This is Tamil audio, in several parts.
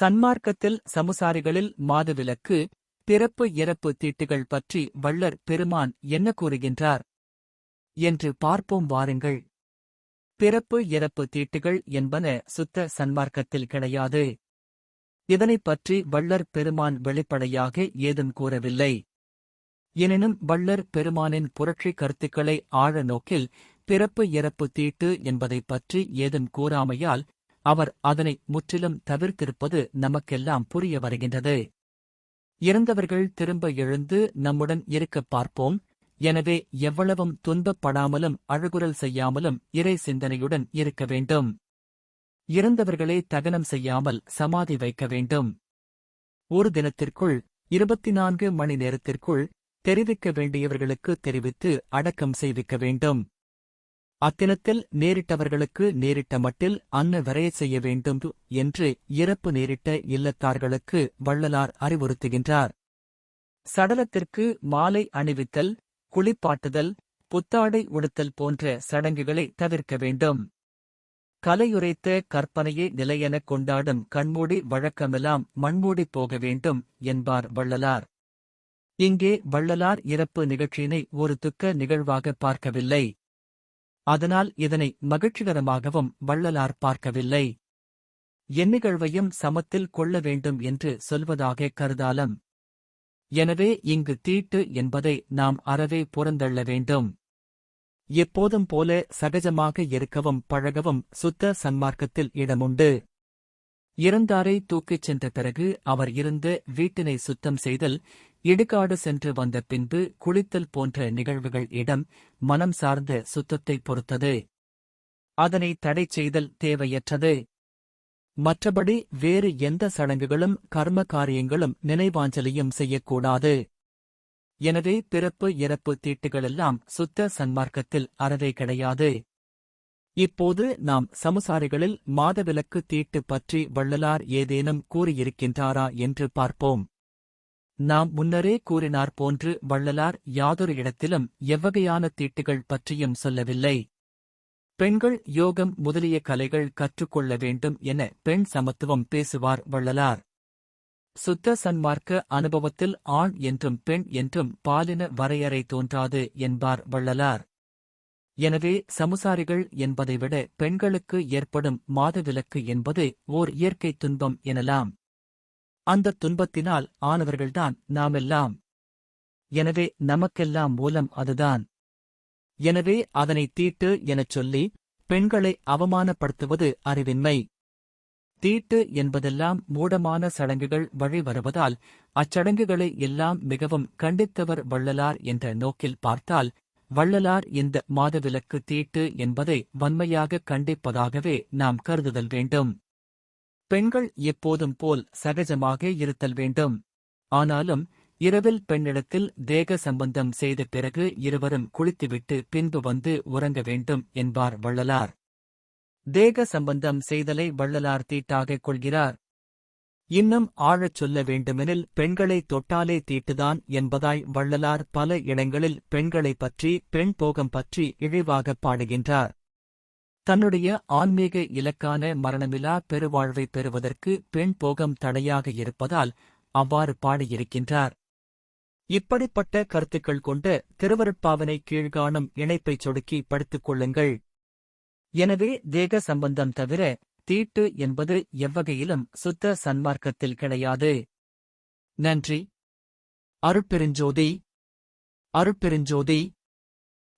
சன்மார்க்கத்தில் சமுசாரிகளில் மாதவிலக்கு பிறப்பு இறப்பு தீட்டுகள் பற்றி வள்ளர் பெருமான் என்ன கூறுகின்றார்? என்று பார்ப்போம் வாருங்கள். பிறப்பு இறப்பு தீட்டுகள் என்பன சுத்த சன்மார்க்கத்தில் கிடையாது. இதனைப் பற்றி வள்ளர் பெருமான் வெளிப்படையாக ஏதும் கூறவில்லை. எனினும் வள்ளர் பெருமானின் புரட்சி கருத்துக்களை ஆழ நோக்கில் பிறப்பு இறப்பு தீட்டு என்பதைப் பற்றி ஏதும் கூறாமையால் அவர் அதனை முற்றிலும் தவிர்த்திருப்பது நமக்கெல்லாம் புரிய வருகின்றது. இறந்தவர்கள் திரும்ப எழுந்து நம்முடன் இருக்கப் பார்ப்போம். எனவே எவ்வளவும் துன்பப்படாமலும் அழுகுரல் செய்யாமலும் இறை சிந்தனையுடன் இருக்க வேண்டும். இறந்தவர்களே தகனம் செய்யாமல் சமாதி வைக்க வேண்டும். ஒரு தினத்திற்குள் இருபத்தி நான்கு மணி நேரத்திற்குள் தெரிவிக்க வேண்டியவர்களுக்கு தெரிவித்து அடக்கம் செய்விக்க வேண்டும். அத்தினத்தில் நேரிட்டவர்களுக்கு நேரிட்ட மட்டில் அன்ன விரைய செய்ய வேண்டும் என்று இறப்பு நேரிட்ட இல்லத்தார்களுக்கு வள்ளலார் அறிவுறுத்துகின்றார். சடலத்திற்கு மாலை அணிவித்தல் குளிப்பாட்டுதல் புத்தாடை உடுத்தல் போன்ற சடங்குகளை தவிர்க்க வேண்டும். கலையுரைத்த கற்பனையை நிலையெனக் கொண்டாடும் கண்மூடி வழக்கமெல்லாம் மண்மூடி போக வேண்டும் என்பார் வள்ளலார். இங்கே வள்ளலார் இறப்பு நிகழ்ச்சியினை ஒரு துக்க நிகழ்வாக பார்க்கவில்லை. அதனால் இதனை மகிழ்ச்சிகரமாகவும் வள்ளலார் பார்க்கவில்லை. எண்ணிகழ்வையும் சமத்தில் கொள்ள வேண்டும் என்று சொல்வதாக கருதாலம். எனவே இங்கு தீட்டு என்பதை நாம் அறவே புறந்தள்ள வேண்டும். எப்போதும் போல சகஜமாக இருக்கவும் பழகவும் சுத்த சன்மார்க்கத்தில் இடமுண்டு. இறந்தாரை தூக்கிச் சென்ற பிறகு அவர் இருந்த வீட்டினை சுத்தம் செய்தல் இடுகாடு சென்று வந்த பின்பு குளித்தல் போன்ற நிகழ்வுகள் இடம் மனம் சார்ந்த சுத்தத்தை பொறுத்தது. அதனை தடை செய்தல் தேவையற்றது. மற்றபடி வேறு எந்த சடங்குகளும் கர்ம காரியங்களும் நினைவாஞ்சலியும் செய்யக்கூடாது. எனவே பிறப்பு இறப்பு தீட்டுகளெல்லாம் சுத்த சன்மார்க்கத்தில் அறவே கிடையாது. இப்போது நாம் சமுசாரிகளில் மாதவிலக்கு தீட்டு பற்றி வள்ளலார் ஏதேனும் கூறியிருக்கின்றாரா என்று பார்ப்போம். நாம் முன்னரே கூறினார் போன்று வள்ளலார் யாதொரு இடத்திலும் எவ்வகையான தீட்டுகள் பற்றியும் சொல்லவில்லை. பெண்கள் யோகம் முதலிய கலைகள் கற்றுக்கொள்ள வேண்டும் என பெண் சமத்துவம் பேசுவார் வள்ளலார். சுத்த சன்மார்க்க அனுபவத்தில் ஆண் என்றும் பெண் என்றும் பாலின வரையறை தோன்றாது என்பார் வள்ளலார். எனவே சமுசாரிகள் என்பதைவிட பெண்களுக்கு ஏற்படும் மாதவிலக்கு என்பது ஓர் இயற்கை துன்பம் எனலாம். அந்த துன்பத்தினால் ஆனவர்கள்தான் நாமெல்லாம். எனவே நமக்கெல்லாம் மூலம் அதுதான். எனவே அதனை தீட்டு எனச் சொல்லி பெண்களை அவமானப்படுத்துவது அறிவின்மை. தீட்டு என்பதெல்லாம் மூடமான சடங்குகள் வழி வருவதால் அச்சடங்குகளை எல்லாம் மிகவும் கண்டித்தவர் வள்ளலார் என்ற நோக்கில் பார்த்தால் வள்ளலார் இந்த மாதவிலக்கு தீட்டு என்பதை வன்மையாக கண்டிப்பதாகவே நாம் கருதுதல் வேண்டும். பெண்கள் எப்போதும் போல் சகஜமாக இருத்தல் வேண்டும். ஆனாலும் இரவில் பெண்ணிடத்தில் தேக சம்பந்தம் செய்த பிறகு இருவரும் குளித்துவிட்டு பின்பு வந்து உறங்க வேண்டும் என்பார் வள்ளலார். தேக சம்பந்தம் செய்தலை வள்ளலார் தீட்டாகக் கொள்கிறார். இன்னும் ஆழச் சொல்ல வேண்டுமெனில் பெண்களை தொட்டாலே தீட்டுதான் என்பதாய் வள்ளலார் பல இடங்களில் பெண்களைப் பற்றி பெண் போகம் பற்றி இழிவாகப் பாடுகின்றார். தன்னுடைய ஆன்மீக இலக்கான மரணமிலா பெருவாழ்வை பெறுவதற்கு பெண் போகம் தடையாக இருப்பதால் அவ்வாறு பாடியிருக்கின்றார். இப்படிப்பட்ட கருத்துக்கள் கொண்ட திருவருட்பாவனை கீழ்காணும் இணைப்பைச் சொடுக்கி படித்துக் கொள்ளுங்கள். எனவே தேக சம்பந்தம் தவிர தீட்டு என்பது எவ்வகையிலும் சுத்த சன்மார்க்கத்தில் கிடையாது. நன்றி. அருட்பெருஞ்சோதி. அருட்பெருஞ்சோதி.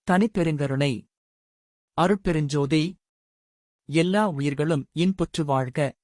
தனிப்பெருங்கருணை. அருட்பெருஞ்சோதி. எல்லா உயிர்களும் இன்புற்று வாழ்க.